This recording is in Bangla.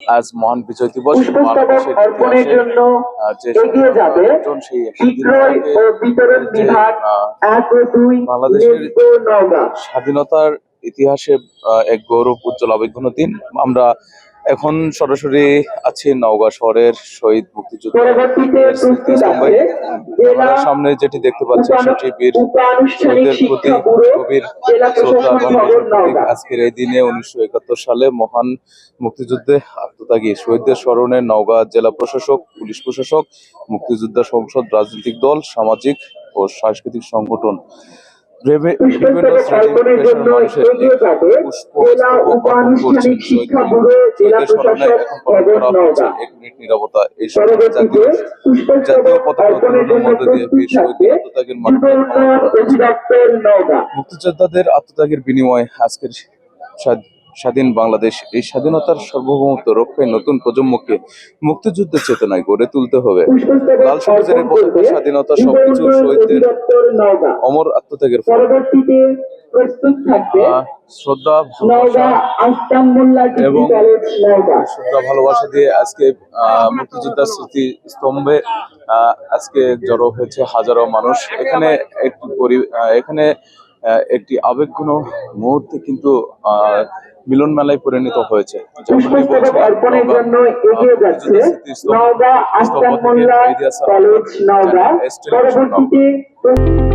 আজ মহান বিজয় দিবস বাংলাদেশের ইতিহাসে, যে এগিয়ে সেই বাংলাদেশের স্বাধীনতার ইতিহাসে এক গৌরব উজ্জ্বল অভিজ্ঞ দিন। আমরা এখন সরাসরি আছি নওগাঁ শহরের শহীদ মুক্তিযুদ্ধ আমরা সামনে যেটি দেখতে পাচ্ছি সেটি বীর শহীদের প্রতি গভীর শ্রদ্ধা আজকের এই দিনে উনিশশো একাত্তর সালে মহান মুক্তিযুদ্ধে আত্মত্যাগী শহীদদের স্মরণে নওগাঁ জেলা প্রশাসক পুলিশ প্রশাসক মুক্তিযোদ্ধা সংসদ রাজনৈতিক দল সামাজিক ও সাংস্কৃতিক সংগঠন বিভিন্ন পেশার মানুষের এক মিনিট এই সময় জাতীয় জাতীয় পতাকা উত্তোলনের মধ্য দিয়ে বীর আত্মত্যাগের মাধ্যমে মুক্তিযোদ্ধাদের আত্মত্যাগের বিনিময়ে আজকের স্বাধীন বাংলাদেশ এই স্বাধীনতার সার্বভৌমত্ব রক্ষায় নতুন প্রজন্মকে মুক্তিযুদ্ধের চেতনায় গড়ে তুলতে হবে। লাল সবুজের পতাকা স্বাধীনতা সবকিছু শহীদদের অমর আত্মত্যাগের ফল। শ্রদ্ধা এবং শ্রদ্ধা ভালোবাসা দিয়ে আজকে আহ, মুক্তিযোদ্ধার স্মৃতি স্তম্ভে আহ, আজকে জড়ো হয়েছে হাজারো মানুষ। এখানে একটি এখানে একটি আবেগঘন মুহূর্তে কিন্তু আহ, মিলন মেলায় পরিণত হয়েছে। যেমনটি